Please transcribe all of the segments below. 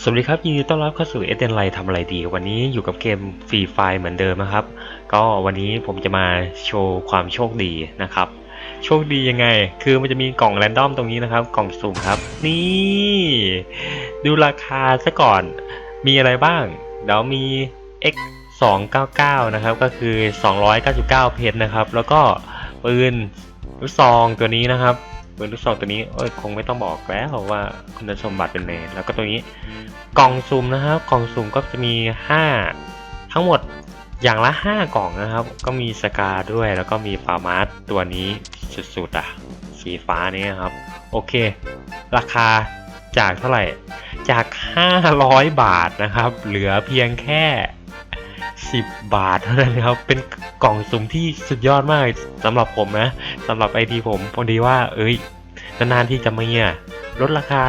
สวัสดีครับยินดีต้อนรับเข้าสู่เอเดนไลทำอะไรดี วันนี้อยู่กับเกมฟรีไฟเหมือนเดิมนะครับ ก็วันนี้ผมจะมาโชว์ความโชคดีนะครับ โชคดียังไง คือมันจะมีกล่องแรนดอมตรงนี้นะครับ กล่องสุ่มครับ นี่ ดูราคาซะก่อน มีอะไรบ้าง เดี๋ยวมี X 299นะครับ ก็คือ 299 เพชรนะครับ แล้วก็ปืนลูกซองตัวนี้นะครับ ปืนลูกซองตัวนี้เอ้ยคงไม่ต้องบอกแล้วว่าคุณสมบัติเป็นไงแล้วก็ตัวนี้กล่องสุ่มนะครับ กล่องสุ่มก็จะมี 5 ทั้งหมดอย่างละ 5 กล่องนะครับ ก็มีสกาด้วยแล้วก็มีปามาร์ตตัวนี้สุดๆอะสีฟ้านี้ครับ โอเค ราคาจากเท่าไหร่จาก 500 บาทนะครับ เหลือเพียงแค่ 10บาทเท่านั้นครับ เป็นกล่องสุ่มที่สุดยอดมากสำหรับผมนะสำหรับไอทีผมพอดีว่า เอ้ยนานๆที่จะมาเนี่ยลดราคา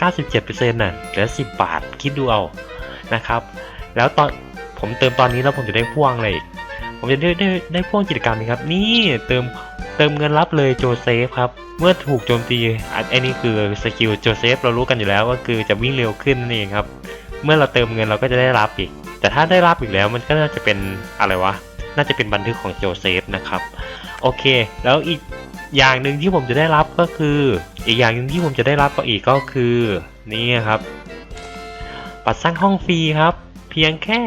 97%น่ะเหลือ 10 บาทคิดดูเอานะครับ แล้วตอนผมเติมตอนนี้แล้วผมจะได้พ่วงอะไรผมจะได้ได้ได้พ่วงกิจกรรมนี้ครับ นี่เติมเติมเงินรับเลยโจเซฟครับ เมื่อถูกโจมตีอันอันนี้คือสกิลโจเซฟเรารู้กันอยู่แล้วก็คือจะวิ่งเร็วขึ้นนั่นเองครับ เมื่อเราเติมเงินเราก็จะได้รับอีก แต่ถ้าได้รับอีกแล้วมันก็น่าจะเป็นอะไรวะ น่าจะเป็นบันทึกของโจเซฟนะครับ โอเค แล้วอีกอย่างหนึ่งที่ผมจะได้รับก็คือ อีกอย่างหนึ่งที่ผมจะได้รับก็อีกก็คือนี่ครับบัตรสร้างห้องฟรีครับ เพียงแค่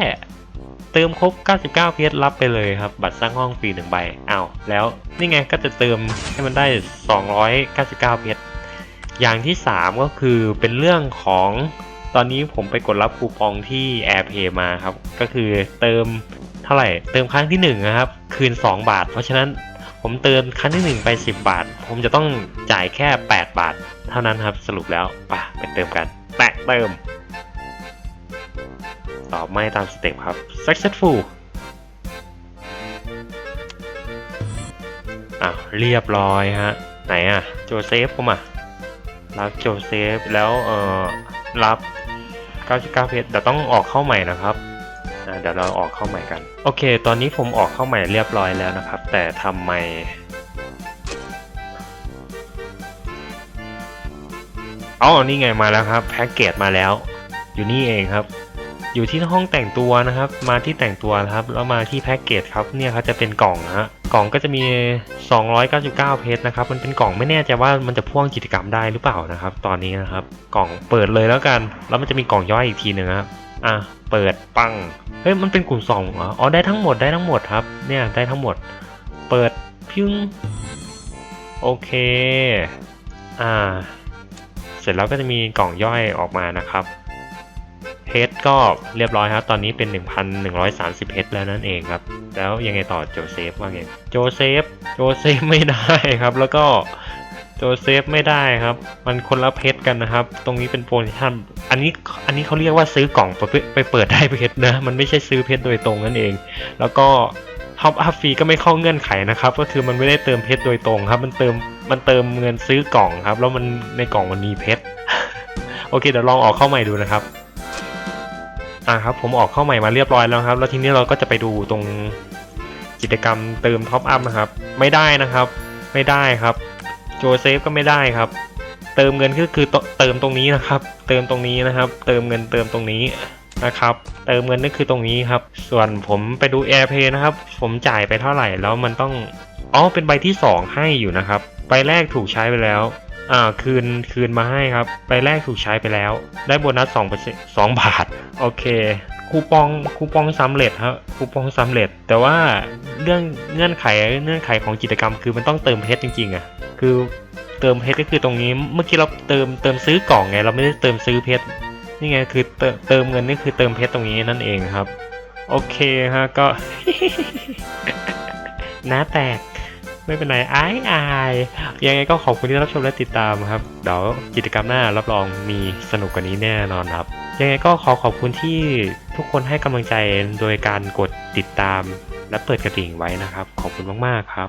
เติมครบ 99 เพชรรับไปเลยครับ บัตรสร้างห้องฟรีหนึ่งใบอ้าวแล้วนี่ไงก็จะเติมให้มันได้ 299 เพชรอย่างที่ 3 ก็คือเป็นเรื่องของ ตอนนี้ผมไปกดรับคูปองที่ AirPay มาครับ ก็คือเติมเท่าไหร่ เติมครั้งที่1นะครับ คืน 2 บาท เพราะฉะนั้นผมเติมครั้งที่ 1 ไป 10 บาท ผมจะต้องจ่ายแค่ 8 บาท เท่านั้นครับสรุปแล้วไปไปเติมกันแปะเติม ตอบไม่ตามสเต็ปครับ successful อะเรียบร้อยฮะ ไหนอะ โจเซฟผมอะรับโจเซฟแล้วเออ รับ99เพจเดี๋ยวต้องออกเข้าใหม่นะครับเดี๋ยวเราออกเข้าใหม่กัน โอเค ตอนนี้ผมออกเข้าใหม่เรียบร้อยแล้วนะครับ แต่ทำไมอ๋อนี่ไงมาแล้วครับ แพ็กเกจมาแล้ว อยู่นี่เองครับ อยู่ที่ห้องแต่งตัวนะครับ มาที่แต่งตัวนะครับแล้วมาที่แพ็กเกจครับเนี่ยครับจะเป็นกล่องนะฮะกล่องก็จะมี 299 เพชรนะครับมันเป็นกล่องไม่แน่ใจว่ามันจะพ่วงกิจกรรมได้หรือเปล่านะครับ ตอนนี้นะครับ กล่องเปิดเลยแล้วกัน แล้วมันจะมีกล่องย่อยอีกทีหนึ่งครับอะเปิดปังเฮ้ยมันเป็นกลุ่มสองเหรออ๋อได้ทั้งหมดได้ทั้งหมดครับ เนี่ยได้ทั้งหมด เปิดพิ้งโอเคอ่า เสร็จแล้วก็จะมีกล่องย่อยออกมานะครับ เพชรก็เรียบร้อยครับ ตอนนี้เป็น 1,130เพชรแล้วนั่นเองครับ แล้วยังไงต่อโจเซฟว่าไง โจเซฟ โจเซฟไม่ได้ครับ แล้วก็โจเซฟไม่ได้ครับ มันคนละเพชรกันนะครับ ตรงนี้เป็นโปรโมชั่น อันนี้ อันนี้เขาเรียกว่าซื้อกล่องไปไปเปิดได้เพชรนะ มันไม่ใช่ซื้อเพชรโดยตรงนั่นเอง แล้วก็ท็อปอัพฟรีก็ไม่เข้าเงื่อนไขนะครับ ก็คือมันไม่ได้เติมเพชรโดยตรงครับ มันเติม มันเติมเงินซื้อกล่องครับ แล้วมันในกล่องมันมีเพชร โอเคเดี๋ยวลองออกเข้าใหม่ดูนะครับ อ่าครับผมออกเข้าใหม่มาเรียบร้อยแล้วครับ แล้วทีนี้เราก็จะไปดูตรงกิจกรรมเติมท็อปอัพนะครับ ไม่ได้นะครับ ไม่ได้ครับโจเซฟก็ไม่ได้ครับ เติมเงินก็คือเติมตรงนี้นะครับ เติมตรงนี้นะครับ เติมเงินเติมตรงนี้นะครับ เติมเงินนั่นคือตรงนี้ครับ ส่วนผมไปดู AirPay นะครับ ผมจ่ายไปเท่าไหร่แล้วมันต้องอ๋อเป็นใบที่ 2 ให้อยู่นะครับ ใบแรกถูกใช้ไปแล้ว อ่าคืนคืนมาให้ครับใบแรกถูกใช้ไปแล้ว ได้โบนัส2% 2บาท โอเค คูปองคูปองสำเร็จครับคูปองสำเร็จ แต่ว่าเรื่องเงื่อนไขเงื่อนไขของกิจกรรม คือมันต้องเติมเพชรจริงๆอะคือเติมเพชรก็คือตรงนี้เมื่อกี้เราเติมเติมซื้อกล่องไง เราไม่ได้เติมซื้อเพชรนี่ไงคือเติมเติมเงินนี่คือเติมเพชรตรงนี้นั่นเองครับ โอเคฮะก็หน้าแตก ไม่เป็นไรอายอายยังไงก็ขอบคุณที่รับชมและติดตามครับ เดี๋ยวกิจกรรมหน้ารับรองมีสนุกกว่านี้แน่นอนครับ ยังไงก็ขอขอบคุณที่ทุกคนให้กำลังใจโดยการกดติดตามและเปิดกระดิ่งไว้นะครับ ขอบคุณมากๆครับ